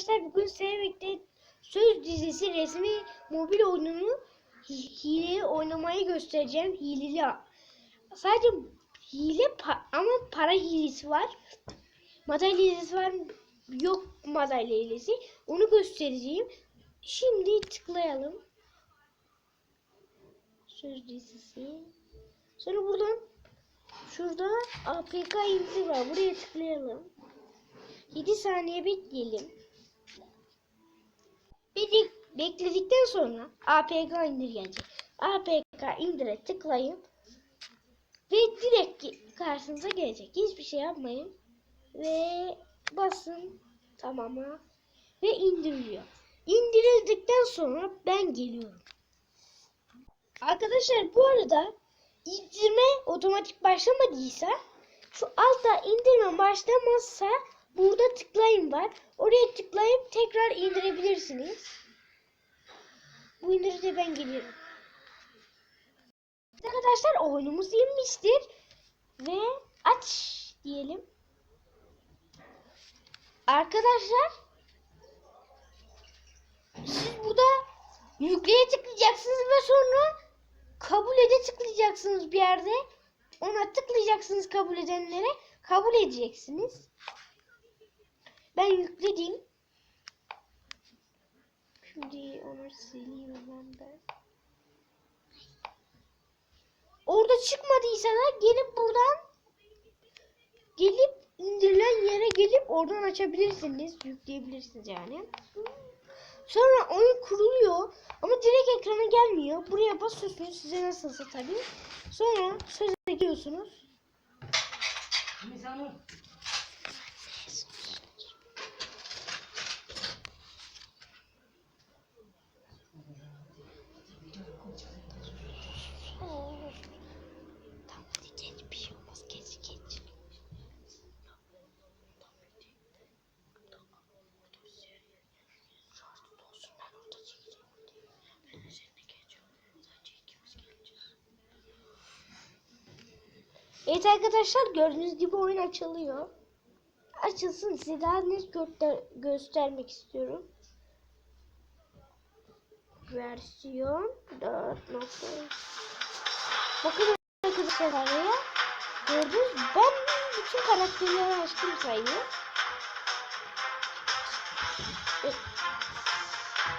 arkadaşlar bugün birlikte Söz dizisi resmi mobil oyununu hi- hileli oynamayı göstereceğim. Hileli. Sadece hile pa- ama para hilesi var. Madalya hilesi var. Yok madalya hilesi. Onu göstereceğim. Şimdi tıklayalım. Söz dizisi. Sonra buradan şurada APK indir var. Buraya tıklayalım. 7 saniye bekleyelim. Bek bekledikten sonra APK indir gelecek. APK indire tıklayın. Ve direkt karşınıza gelecek. Hiçbir şey yapmayın. Ve basın tamama. Ve indiriliyor. İndirildikten sonra ben geliyorum. Arkadaşlar bu arada indirme otomatik başlamadıysa şu altta indirme başlamazsa burada tıklayın var. Oraya tıklayıp tekrar indirebilirsiniz. Bu indirince ben geliyorum. Arkadaşlar oyunumuz inmiştir. Ve aç diyelim. Arkadaşlar siz burada yükleye tıklayacaksınız ve sonra kabul ede tıklayacaksınız bir yerde. Ona tıklayacaksınız kabul edenlere. Kabul edeceksiniz. Ben yükledim. Şimdi onu sileyim hemen ben. Orada çıkmadıysa da gelip buradan gelip indirilen yere gelip oradan açabilirsiniz. Yükleyebilirsiniz yani. Sonra oyun kuruluyor ama direkt ekrana gelmiyor. Buraya basıyorsunuz size nasılsa tabii. Sonra söz ediyorsunuz. Tamam Evet arkadaşlar gördüğünüz gibi oyun açılıyor. Açılsın size daha net göster göstermek istiyorum. Versiyon 4. Bakın arkadaşlar araya. Gördünüz? Ben bütün karakterleri açtım sayıyı. Evet.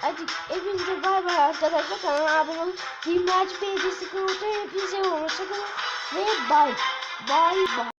Hadi hepinize bay bay arkadaşlar. Kanala abone olun. Dimlaç Bey'de sıkıntı hepinize hoşçakalın. Ve bay. Bay bay.